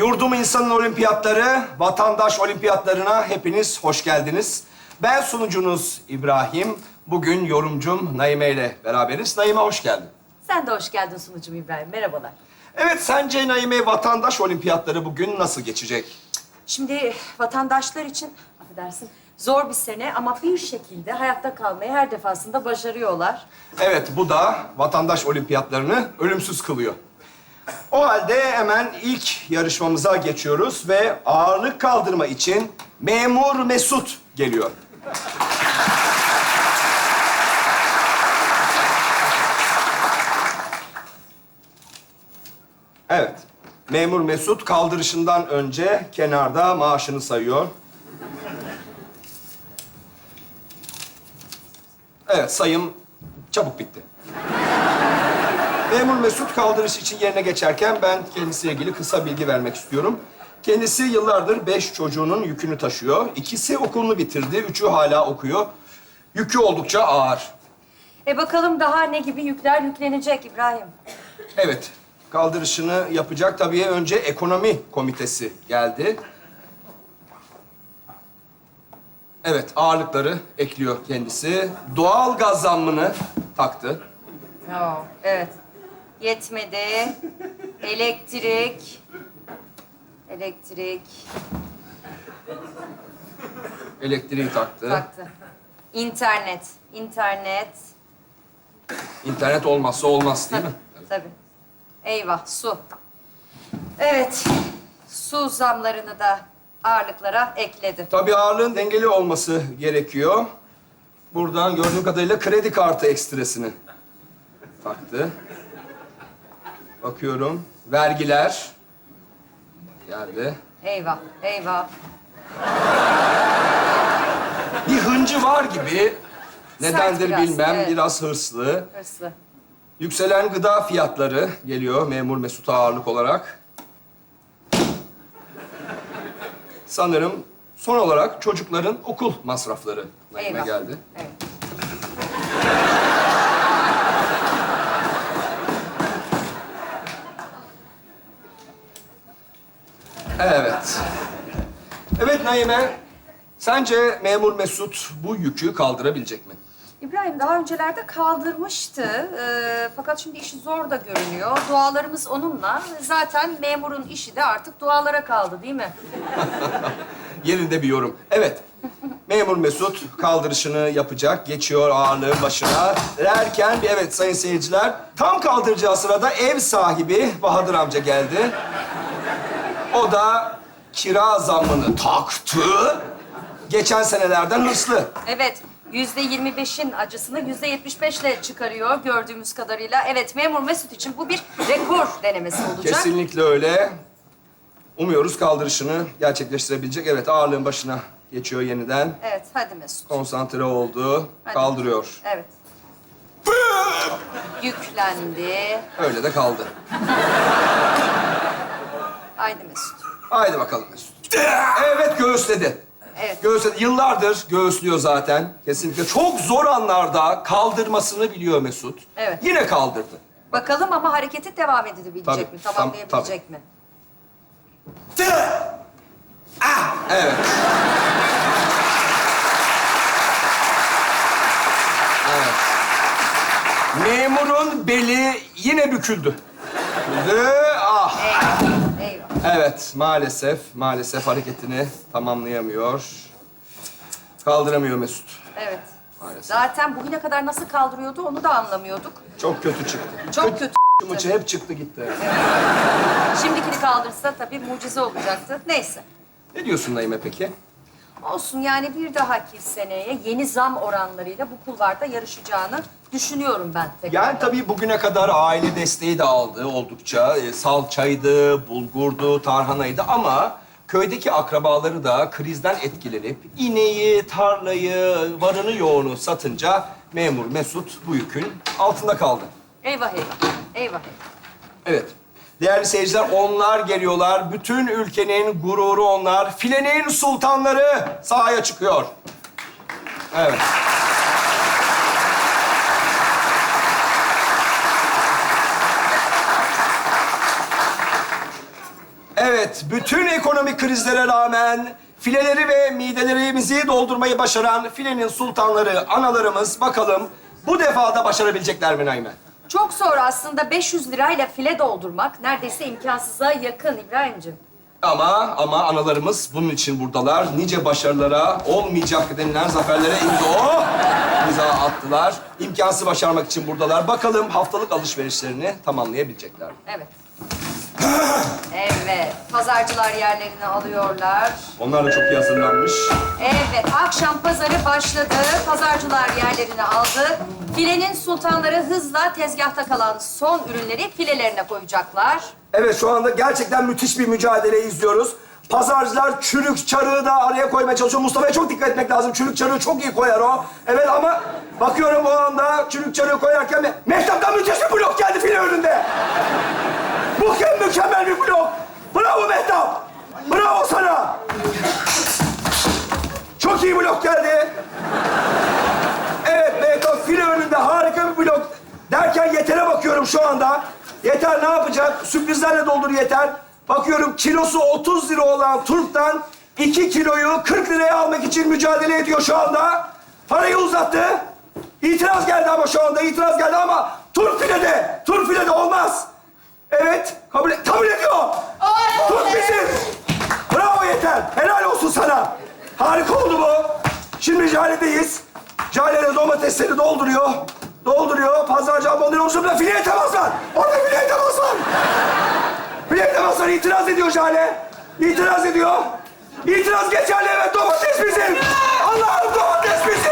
Yurdum İnsanın Olimpiyatları, Vatandaş Olimpiyatlarına hepiniz hoş geldiniz. Ben sunucunuz İbrahim. Bugün yorumcum Naime ile beraberiz. Naime hoş geldin. Sen de hoş geldin sunucum İbrahim. Merhabalar. Evet, sence Naime Vatandaş Olimpiyatları bugün nasıl geçecek? Şimdi vatandaşlar için, affedersin, zor bir sene ama bir şekilde hayatta kalmayı her defasında başarıyorlar. Evet, bu da Vatandaş Olimpiyatlarını ölümsüz kılıyor. O halde hemen ilk yarışmamıza geçiyoruz ve ağırlık kaldırma için Memur Mesut geliyor. Evet. Memur Mesut kaldırışından önce kenarda maaşını sayıyor. Evet, sayım çabuk bitti. Memur Mesut kaldırış için yerine geçerken ben kendisiyle ilgili kısa bilgi vermek istiyorum. Kendisi yıllardır beş çocuğunun yükünü taşıyor. İkisi okulunu bitirdi, üçü hala okuyor. Yükü oldukça ağır. E bakalım daha ne gibi yükler yüklenecek İbrahim? Evet, kaldırışını yapacak. Tabii önce ekonomi komitesi geldi. Evet, ağırlıkları ekliyor kendisi. Doğal gaz zammını taktı. Oo, evet. Yetmedi. Elektrik. Elektrik. Elektriği taktı. Taktı. İnternet. İnternet. İnternet olmazsa olmaz değil mi? Tabii. Eyvah, su. Evet, su zamlarını da ağırlıklara ekledi. Tabii ağırlığın dengeli olması gerekiyor. Buradan gördüğüm kadarıyla kredi kartı ekstresini taktı. Bakıyorum. Vergiler geldi. Eyvah, eyvah. Bir hıncı var gibi. Nedendir biraz, bilmem. evet. Biraz hırslı. Hırslı. Yükselen gıda fiyatları geliyor memur Mesut'a ağırlık olarak. Sanırım son olarak çocukların okul masrafları Eyvah. geldi. Evet. Evet. Evet Naime, sence memur Mesut bu yükü kaldırabilecek mi? İbrahim daha öncelerde kaldırmıştı. Ee, fakat şimdi işi zor da görünüyor. Dualarımız onunla. Zaten memurun işi de artık dualara kaldı değil mi? Yerinde bir yorum. Evet. Memur Mesut kaldırışını yapacak, geçiyor ağırlığın başına. Derken bir evet sayın seyirciler, tam kaldıracağı sırada ev sahibi Bahadır amca geldi. O da kira zammını taktı. Geçen senelerden hırslı. Evet, yüzde yirmi beşin acısını yüzde yetmiş beşle çıkarıyor gördüğümüz kadarıyla. Evet, memur Mesut için bu bir rekor denemesi olacak. Kesinlikle öyle. Umuyoruz kaldırışını gerçekleştirebilecek. Evet ağırlığın başına geçiyor yeniden. Evet, hadi Mesut. Konsantre oldu. Hadi. Kaldırıyor. Evet. Yüklendi. Öyle de kaldı. Haydi Mesut. Haydi bakalım Mesut. Evet göğüsledi. Evet. Göğüsledi. Yıllardır göğüslüyor zaten. Kesinlikle. Çok zor anlarda kaldırmasını biliyor Mesut. Evet. Yine kaldırdı. Bakalım ama hareketi devam edebilecek Tabii, mi? tam- Tamamlayabilecek mi? Ah! Evet. Evet. Memurun beli yine büküldü. Büküldü. Ah. Eyvah. Evet, maalesef, maalesef hareketini tamamlayamıyor. Kaldıramıyor Mesut. Evet. Maalesef. Zaten bugüne kadar nasıl kaldırıyordu onu da anlamıyorduk. Çok kötü çıktı. Çok kötü. Mıçı hep çıktı gitti. Şimdikini kaldırsa tabii mucize olacaktı. Neyse. Ne diyorsun Naime peki? Olsun yani bir dahaki seneye yeni zam oranlarıyla bu kulvarda yarışacağını düşünüyorum ben tekrar. Yani tabii bugüne kadar aile desteği de aldı oldukça. E, salçaydı, bulgurdu, tarhanaydı ama köydeki akrabaları da krizden etkilenip ineği, tarlayı, varını yoğunu satınca memur Mesut bu yükün altında kaldı. Eyvah eyvah. Eyvah eyvah. Evet. Değerli seyirciler, onlar geliyorlar. Bütün ülkenin gururu onlar. Filenin sultanları sahaya çıkıyor. Evet. Evet, bütün ekonomik krizlere rağmen fileleri ve midelerimizi doldurmayı başaran filenin sultanları, analarımız bakalım bu defa da başarabilecekler mi Naime? Çok zor aslında 500 lirayla file doldurmak neredeyse imkansıza yakın İbrahim'ciğim. Ama ama analarımız bunun için buradalar. Nice başarılara, olmayacak denilen zaferlere imza, imza attılar. İmkansız başarmak için buradalar. Bakalım haftalık alışverişlerini tamamlayabilecekler mi? Evet. Evet. Pazarcılar yerlerini alıyorlar. Onlar da çok iyi hazırlanmış. Evet, akşam pazarı başladı. Pazarcılar yerlerini aldı. Filenin sultanları hızla tezgahta kalan son ürünleri filelerine koyacaklar. Evet şu anda gerçekten müthiş bir mücadele izliyoruz. Pazarcılar çürük çarığı da araya koymaya çalışıyor. Mustafa'ya çok dikkat etmek lazım. Çürük çarığı çok iyi koyar o. Evet ama bakıyorum o anda çürük çarığı koyarken Me- Mehtap'tan müthiş bir blok geldi file önünde. Mükemmel bir blok. Bravo Mehtap. Bravo sana. Çok iyi blok geldi. Evet Mehtap file önünde harika bir blok. Derken Yeter'e bakıyorum şu anda. Yeter ne yapacak? Sürprizlerle doldur Yeter. Bakıyorum kilosu 30 lira olan turptan 2 kiloyu 40 liraya almak için mücadele ediyor şu anda. Parayı uzattı. İtiraz geldi ama şu anda itiraz geldi ama turp filede, turp filede olmaz. Evet, kabul, et- kabul ediyor. Turp bizim. Bravo Yeter. Helal olsun sana. Harika oldu bu. Şimdi Jale'deyiz. Jale de domatesleri dolduruyor. Dolduruyor. Pazarcı abonları oluşumda fileye temas var. Orada fileye temas var. Fileye temas var. İtiraz ediyor Jale. İtiraz ediyor. İtiraz geçerli. Evet domates bizim. Allah'ım domates bizim.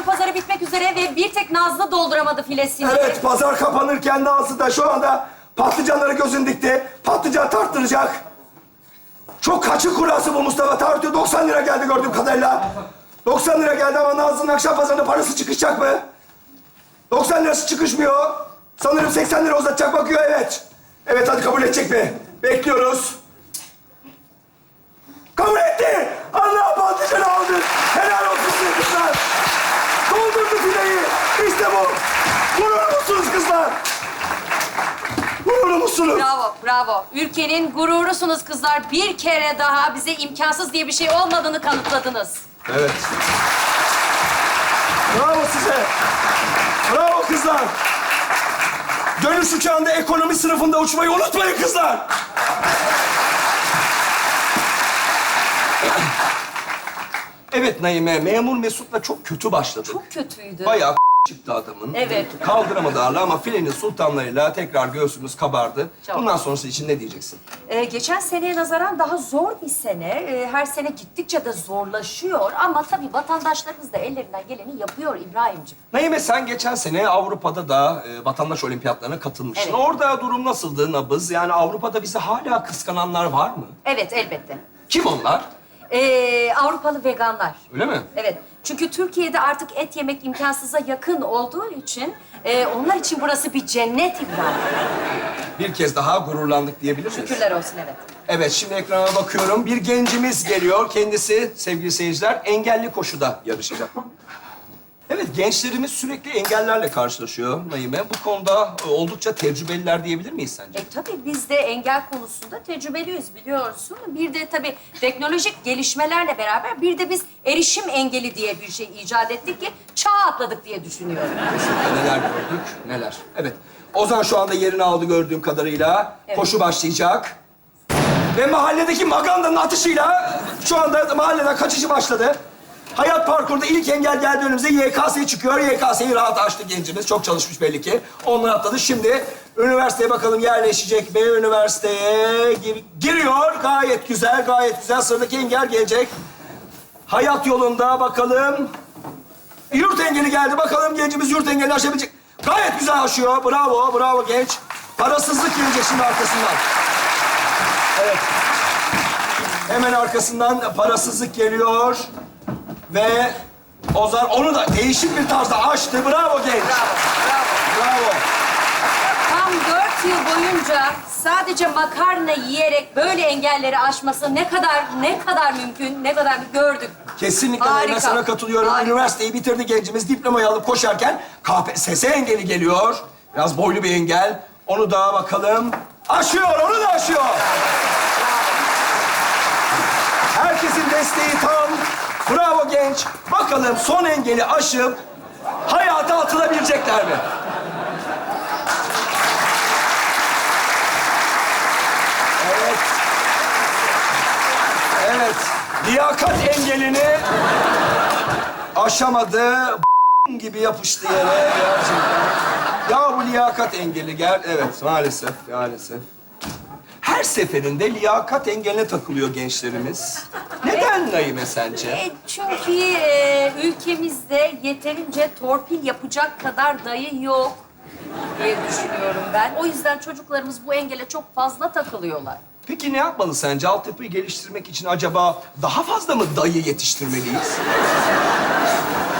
Akşam pazarı bitmek üzere ve bir tek Nazlı dolduramadı filesini. Evet, pazar kapanırken Nazlı da şu anda patlıcanları gözün dikti. Patlıcan tarttıracak. Çok kaçık kurası bu Mustafa tartıyor. 90 lira geldi gördüğüm kadarıyla. 90 lira geldi ama Nazlı'nın akşam pazarında parası çıkacak mı? 90 lirası çıkışmıyor. Sanırım 80 lira uzatacak bakıyor, evet. Evet, hadi kabul edecek mi? Bekliyoruz. Kabul etti! Allah patlıcanı aldı. Helal olsun kızlar. Doldurdu fileyi. İşte bu. Gurur musunuz kızlar? Gurur musunuz? Bravo, bravo. Ülkenin gururusunuz kızlar. Bir kere daha bize imkansız diye bir şey olmadığını kanıtladınız. Evet. Bravo size. Bravo kızlar. Dönüş uçağında ekonomi sınıfında uçmayı unutmayın kızlar. Evet Naime, memur Mesut'la çok kötü başladık. Çok kötüydü. Bayağı çıktı adamın. Evet. Kaldıramadı ağırlığı ama filenin sultanlarıyla tekrar göğsümüz kabardı. Çok. Bundan sonrası için ne diyeceksin? Ee, geçen seneye nazaran daha zor bir sene. Ee, her sene gittikçe de zorlaşıyor. Ama tabii vatandaşlarımız da ellerinden geleni yapıyor İbrahim'ciğim. Naime sen geçen sene Avrupa'da da e, vatandaş olimpiyatlarına katılmıştın. Evet. Orada durum nasıldı nabız? Yani Avrupa'da bizi hala kıskananlar var mı? Evet, elbette. Kim onlar? Ee, Avrupalı veganlar. Öyle mi? Evet. Çünkü Türkiye'de artık et yemek imkansıza yakın olduğu için e, onlar için burası bir cennet İbrahim. Bir kez daha gururlandık diyebilir miyiz? Şükürler olsun evet. Evet, şimdi ekrana bakıyorum. Bir gencimiz geliyor. Kendisi sevgili seyirciler engelli koşuda yarışacak. Evet, gençlerimiz sürekli engellerle karşılaşıyor Naime. Bu konuda e, oldukça tecrübeliler diyebilir miyiz sence? E tabii biz de engel konusunda tecrübeliyiz biliyorsun. Bir de tabii teknolojik gelişmelerle beraber bir de biz erişim engeli diye bir şey icat ettik ki çağ atladık diye düşünüyorum. Kesinlikle neler gördük, neler. Evet, Ozan şu anda yerini aldı gördüğüm kadarıyla. Evet. Koşu başlayacak. Ve mahalledeki magandanın atışıyla şu anda mahalleden kaçışı başladı. Hayat parkurda ilk engel geldi önümüze YKS çıkıyor. YKS'yi rahat açtı gencimiz. Çok çalışmış belli ki. Onlar atladı. Şimdi üniversiteye bakalım yerleşecek mi? Üniversiteye gir- giriyor. Gayet güzel, gayet güzel. Sıradaki engel gelecek. Hayat yolunda bakalım. Yurt engeli geldi. Bakalım gencimiz yurt engelini aşabilecek. Gayet güzel aşıyor. Bravo, bravo genç. Parasızlık gelecek şimdi arkasından. Evet. Hemen arkasından parasızlık geliyor. Ve Ozan onu da değişik bir tarzda açtı. Bravo genç. Bravo, bravo. Bravo. Tam dört 16 yıl boyunca sadece makarna yiyerek böyle engelleri aşması ne kadar ne kadar mümkün, ne kadar gördük. Kesinlikle Harika. Naime sana katılıyorum. Harika. Üniversiteyi bitirdi gencimiz. Diplomayı alıp koşarken KPSS engeli geliyor. Biraz boylu bir engel. Onu da bakalım. Aşıyor, onu da aşıyor. Herkesin desteği tam. Bravo genç. Bakalım son engeli aşıp hayata atılabilecekler mi? Evet. Evet. Liyakat engelini aşamadı. gibi yapıştı yere. Ya bu liyakat engeli gel. Evet maalesef maalesef. Her seferinde liyakat engeline takılıyor gençlerimiz. Neden Naime sence? E, çünkü e, ülkemizde yeterince torpil yapacak kadar dayı yok diye düşünüyorum ben. O yüzden çocuklarımız bu engele çok fazla takılıyorlar. Peki ne yapmalı sence? Altyapıyı geliştirmek için acaba daha fazla mı dayı yetiştirmeliyiz?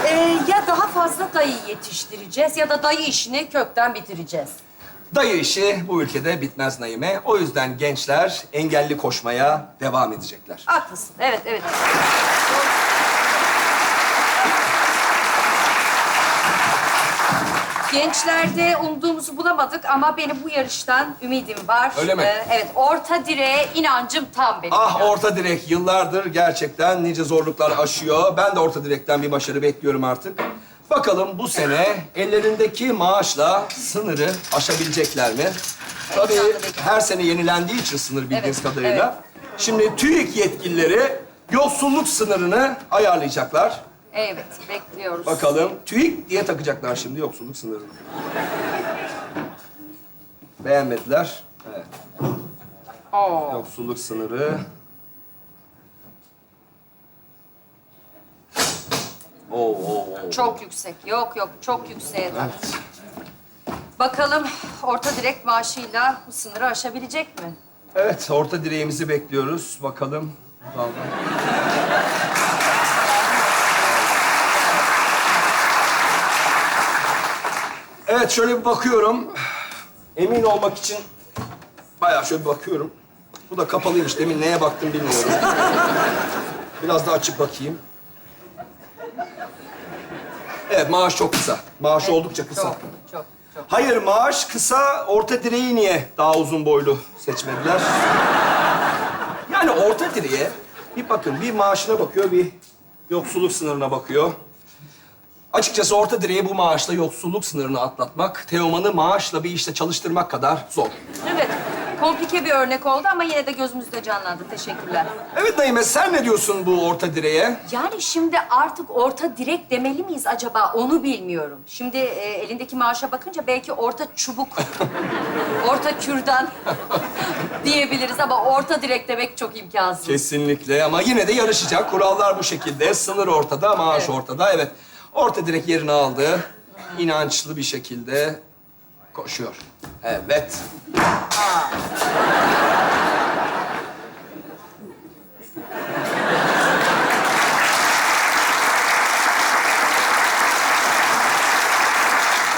E, ya daha fazla dayı yetiştireceğiz ya da dayı işini kökten bitireceğiz. Dayı işi bu ülkede bitmez Naime. O yüzden gençler engelli koşmaya devam edecekler. Haklısın. Evet, evet. Gençlerde umduğumuzu bulamadık ama benim bu yarıştan ümidim var. Öyle mi? Ee, evet, orta direğe inancım tam benim. Ah orta direk yıllardır gerçekten nice zorluklar aşıyor. Ben de orta direkten bir başarı bekliyorum artık. Bakalım bu sene ellerindeki maaşla sınırı aşabilecekler mi? Tabii her sene yenilendiği için sınır bildiğiniz Evet, kadarıyla. Şimdi TÜİK yetkilileri yoksulluk sınırını ayarlayacaklar. Evet, bekliyoruz. Bakalım TÜİK diye takacaklar şimdi yoksulluk sınırını. Beğenmediler. Evet. Oo. Yoksulluk sınırı. Oo, oo, oo. Çok yüksek. Yok yok, çok yüksek. Evet. Bakalım orta direk maaşıyla bu sınırı aşabilecek mi? Evet, orta direğimizi bekliyoruz. Bakalım. Vallahi. Evet, şöyle bir bakıyorum. Emin olmak için bayağı şöyle bir bakıyorum. Bu da kapalıymış. Demin neye baktım bilmiyorum. Biraz daha açıp bakayım. Evet, maaş çok kısa. Maaş oldukça kısa. Çok, çok, çok. Hayır, maaş kısa, orta direği niye daha uzun boylu seçmediler? Yani orta direğe bir bakın, bir maaşına bakıyor, bir yoksulluk sınırına bakıyor. Açıkçası orta direğe bu maaşla yoksulluk sınırını atlatmak, Teoman'ı maaşla bir işte çalıştırmak kadar zor. Evet, komplike bir örnek oldu ama yine de gözümüzde canlandı. Teşekkürler. Evet Naime, sen ne diyorsun bu orta direğe? Yani şimdi artık orta direk demeli miyiz acaba onu bilmiyorum. Şimdi e, elindeki maaşa bakınca belki orta çubuk, orta kürdan diyebiliriz ama orta direk demek çok imkansız. Kesinlikle ama yine de yarışacak. Kurallar bu şekilde. Sınır ortada, maaş Evet. ortada. Evet. Orta direk yerini aldı. İnançlı bir şekilde koşuyor. Evet.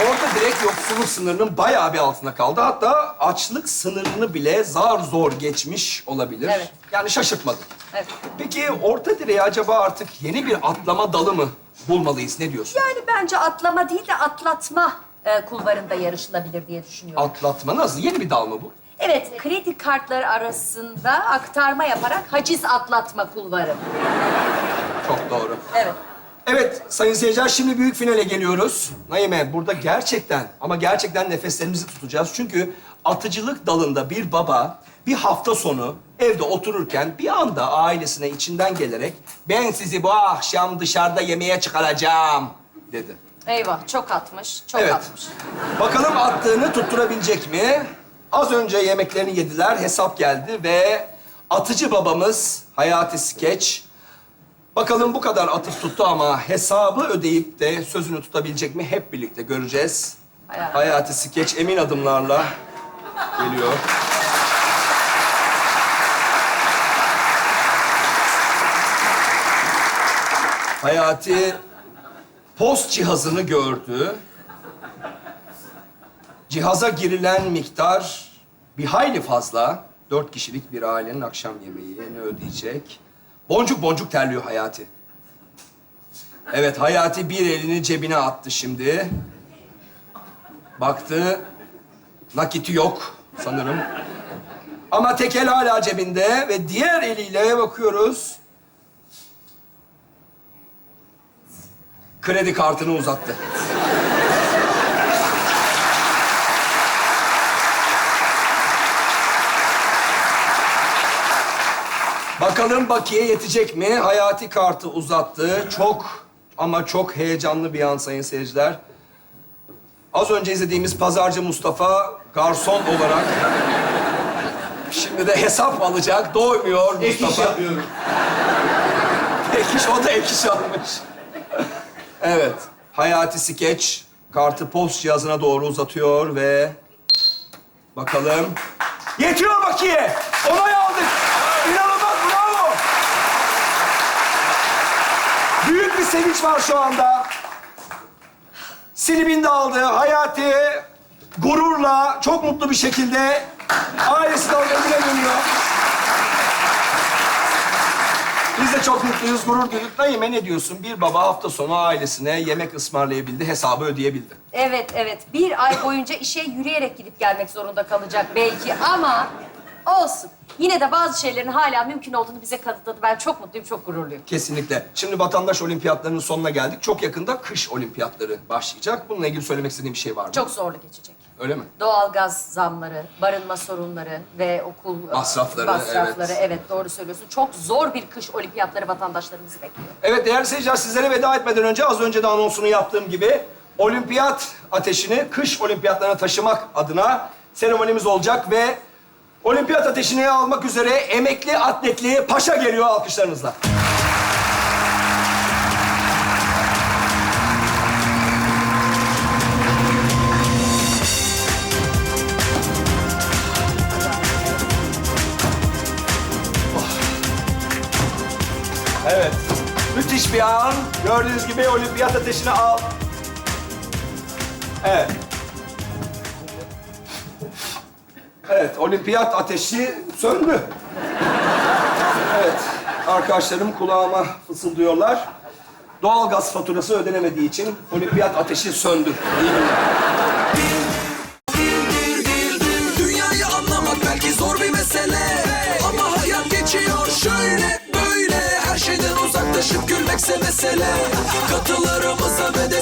Orta direk yoksulluk sınırının bayağı bir altında kaldı. Hatta açlık sınırını bile zar zor geçmiş olabilir. Evet. Yani şaşırtmadı. Evet. Peki orta direğe acaba artık yeni bir atlama dalı mı bulmalıyız? Ne diyorsun? Yani bence atlama değil de atlatma e, kulvarında yarışılabilir diye düşünüyorum. Atlatma nasıl? Yeni bir dal mı bu? Evet, kredi kartları arasında aktarma yaparak haciz atlatma kulvarı. Çok doğru. Evet. Evet sayın seyirciler şimdi büyük finale geliyoruz. Naime burada gerçekten ama gerçekten nefeslerimizi tutacağız. Çünkü atıcılık dalında bir baba bir hafta sonu evde otururken bir anda ailesine içinden gelerek ben sizi bu akşam dışarıda yemeğe çıkaracağım dedi. Eyvah, çok atmış, çok Evet. atmış. Bakalım attığını tutturabilecek mi? Az önce yemeklerini yediler, hesap geldi ve atıcı babamız Hayati Skeç. Bakalım bu kadar atıp tuttu ama hesabı ödeyip de sözünü tutabilecek mi? Hep birlikte göreceğiz. Hayati. Hayati Skeç emin adımlarla geliyor. Hayati post cihazını gördü. Cihaza girilen miktar bir hayli fazla. Dört kişilik bir ailenin akşam yemeğini ödeyecek. Boncuk boncuk terliyor Hayati. Evet, Hayati bir elini cebine attı şimdi. Baktı, nakiti yok sanırım. Ama tekel hala cebinde ve diğer eliyle bakıyoruz. Kredi kartını uzattı. Bakalım bakiye yetecek mi? Hayati kartı uzattı. Çok ama çok heyecanlı bir an sayın seyirciler. Az önce izlediğimiz pazarcı Mustafa garson olarak şimdi de hesap alacak. Doymuyor Ek iş Mustafa. yapıyorum. Ek iş, o da ek iş almış. Evet. Hayati Skeç kartı post cihazına doğru uzatıyor ve... Bakalım. Yetiyor bakiye. Onay aldık. İnanılmaz bravo. Büyük bir sevinç var şu anda. Silibini de aldı. Hayati gururla, çok mutlu bir şekilde ailesi de ödüle dönüyor. Biz de çok mutluyuz, gurur duyduk. Naime ne diyorsun? Bir baba hafta sonu ailesine yemek ısmarlayabildi, hesabı ödeyebildi. Evet, evet. Bir ay boyunca işe yürüyerek gidip gelmek zorunda kalacak belki ama olsun. Yine de bazı şeylerin hala mümkün olduğunu bize kanıtladı. Ben çok mutluyum, çok gururluyum. Kesinlikle. Şimdi vatandaş olimpiyatlarının sonuna geldik. Çok yakında kış olimpiyatları başlayacak. Bununla ilgili söylemek istediğim bir şey var mı? Çok zorlu geçecek. Öyle mi? Doğalgaz zamları, barınma sorunları ve okul e, Masrafları, masrafları. evet. Evet. doğru söylüyorsun. Çok zor bir kış olimpiyatları vatandaşlarımızı bekliyor. Evet değerli seyirciler sizlere veda etmeden önce az önce de anonsunu yaptığım gibi olimpiyat ateşini kış olimpiyatlarına taşımak adına seremonimiz olacak ve olimpiyat ateşini almak üzere emekli atletli Paşa geliyor alkışlarınızla. Müthiş bir an. Gördüğünüz gibi olimpiyat ateşini al. Evet. Evet, olimpiyat ateşi söndü. Evet, arkadaşlarım kulağıma fısıldıyorlar. Doğalgaz faturası ödenemediği için olimpiyat ateşi söndü. İyi günler. Mesele. Katılarımıza ve